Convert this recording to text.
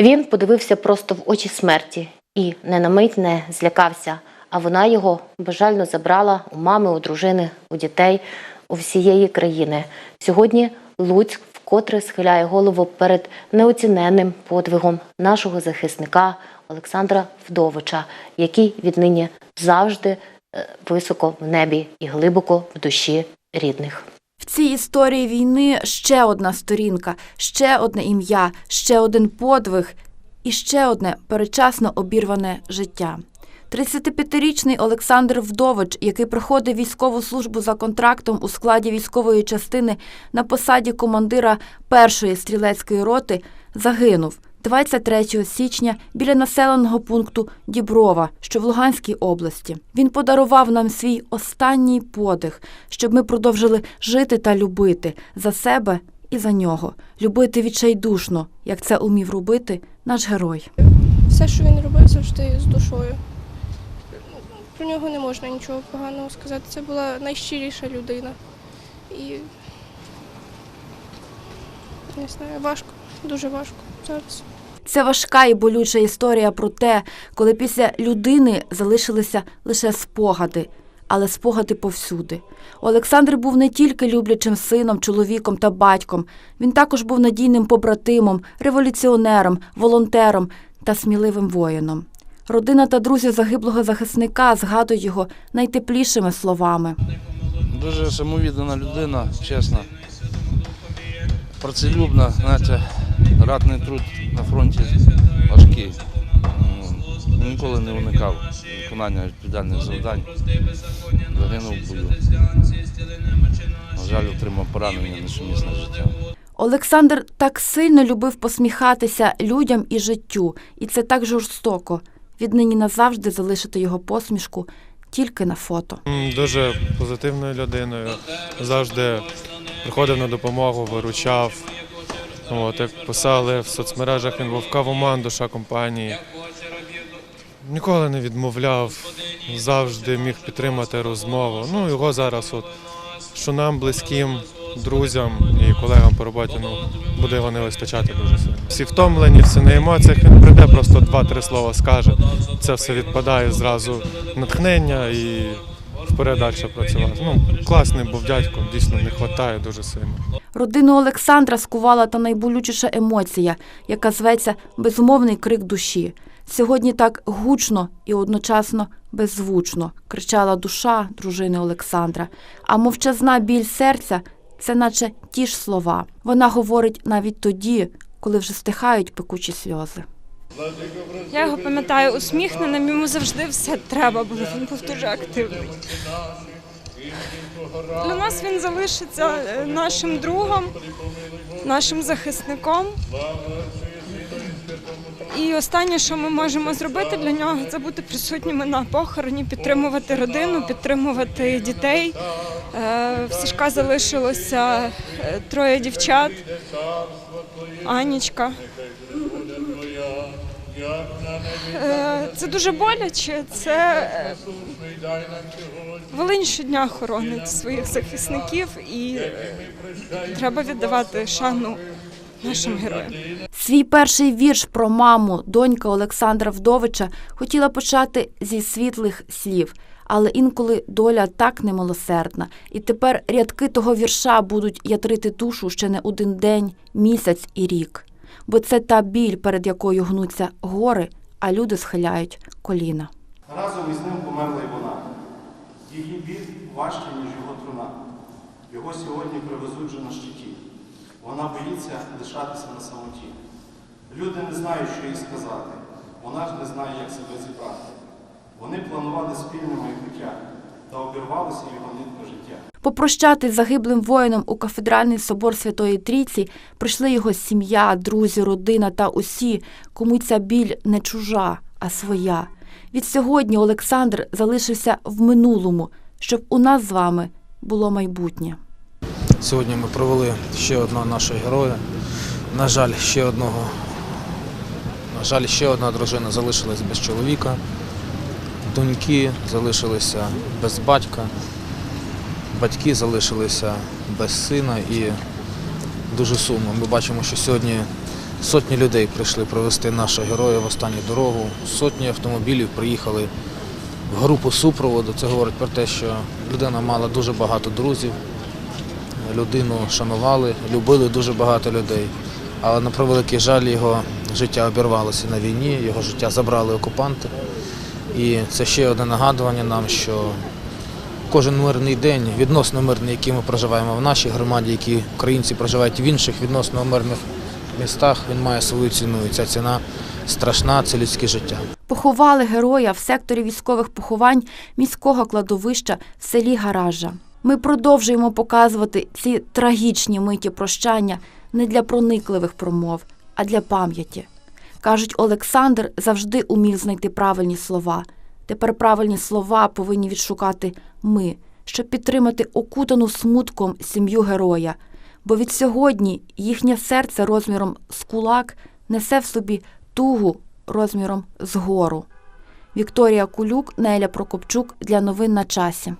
Він подивився просто в очі смерті і не на мить не злякався. А вона його бажально забрала у мами, у дружини, у дітей, у всієї країни. Сьогодні Луцьк вкотре схиляє голову перед неоціненним подвигом нашого захисника Олександра Вдовича, який віднині завжди е, високо в небі і глибоко в душі рідних. В цій історії війни ще одна сторінка, ще одне ім'я, ще один подвиг і ще одне передчасно обірване життя. 35-річний Олександр Вдович, який проходив військову службу за контрактом у складі військової частини на посаді командира першої стрілецької роти, загинув 23 січня біля населеного пункту Діброва, що в Луганській області. Він подарував нам свій останній подих, щоб ми продовжили жити та любити за себе і за нього, любити відчайдушно, як це умів робити наш герой. Все, що він робив, завжди з душою. Про нього не можна нічого поганого сказати. Це була найщиріша людина. І не знаю, важко, дуже важко зараз. Це важка і болюча історія про те, коли після людини залишилися лише спогади, але спогади повсюди. Олександр був не тільки люблячим сином, чоловіком та батьком, він також був надійним побратимом, революціонером, волонтером та сміливим воїном. Родина та друзі загиблого захисника згадують його найтеплішими словами. Дуже самовіддана людина, чесна. Працелюбна, знаєте, ратний труд на фронті важкий. Ніколи не уникав виконання відповідальних завдань. Загинув в бою. На жаль, отримав поранення на сумісне життя. Олександр так сильно любив посміхатися людям і життю, і це так жорстоко. Віднині назавжди залишити його посмішку тільки на фото. Дуже позитивною людиною. Завжди приходив на допомогу, виручав. От, як писали в соцмережах, він був кавоман, душа компанії. Ніколи не відмовляв, завжди міг підтримати розмову. Ну, його зараз, от, що нам, близьким, друзям і колегам по роботі, ну, буде його не вистачати дуже сильно. Всі втомлені, всі на емоціях, він прийде, просто два-три слова скаже. Це все відпадає зразу натхнення і вперед далі працювати. Ну, класний був дядько, дійсно не вистачає дуже сильно. Родину Олександра скувала та найболючіша емоція, яка зветься безумовний крик душі. Сьогодні так гучно і одночасно беззвучно кричала душа дружини Олександра, а мовчазна біль серця це наче ті ж слова. Вона говорить навіть тоді, коли вже стихають пекучі сльози. Я його пам'ятаю усміхненим, йому завжди все треба було. Він був дуже активний. Для нас він залишиться е, нашим другом, нашим захисником. І останнє, що ми можемо зробити для нього, це бути присутніми на похороні, підтримувати родину, підтримувати дітей. Е, В Сашка залишилося е, троє дівчат. Анічка. Е, Це дуже боляче. Це е, Волинь щодня хоронить своїх захисників і е, треба віддавати шану нашим героям. Свій перший вірш про маму, донька Олександра Вдовича, хотіла почати зі світлих слів. Але інколи доля так немилосердна, і тепер рядки того вірша будуть ятрити душу ще не один день, місяць і рік. Бо це та біль, перед якою гнуться гори, а люди схиляють коліна. Разом із ним померла й вона. Її біль важче, ніж його труна. Його сьогодні привезуть вже на щиті. Вона боїться лишатися на самоті. Люди не знають, що їй сказати. Вона ж не знає, як себе зібрати. Вони планували спільне майбуття, та обірвалося його нитка життя. Попрощати загиблим воїном у кафедральний собор Святої Трійці прийшли його сім'я, друзі, родина та усі, кому ця біль не чужа, а своя. Від сьогодні Олександр залишився в минулому, щоб у нас з вами було майбутнє. Сьогодні ми провели ще одного нашого героя. На жаль, ще одного. На жаль, ще одна дружина залишилась без чоловіка. Доньки залишилися без батька. Батьки залишилися без сина і дуже сумно. Ми бачимо, що сьогодні Сотні людей прийшли провести нашого героя в останню дорогу. Сотні автомобілів приїхали в групу супроводу. Це говорить про те, що людина мала дуже багато друзів, людину шанували, любили дуже багато людей. Але на превеликий жаль, його життя обірвалося на війні, його життя забрали окупанти. І це ще одне нагадування нам, що кожен мирний день, відносно мирний, який ми проживаємо в нашій громаді, які українці проживають в інших відносно мирних містах, він має свою ціну. І ця ціна страшна, це людське життя. Поховали героя в секторі військових поховань міського кладовища в селі Гаража. Ми продовжуємо показувати ці трагічні миті прощання не для проникливих промов, а для пам'яті. Кажуть, Олександр завжди умів знайти правильні слова. Тепер правильні слова повинні відшукати ми, щоб підтримати окутану смутком сім'ю героя. Бо від сьогодні їхнє серце розміром з кулак несе в собі тугу розміром з гору. Вікторія Кулюк, Неля Прокопчук для новин на часі.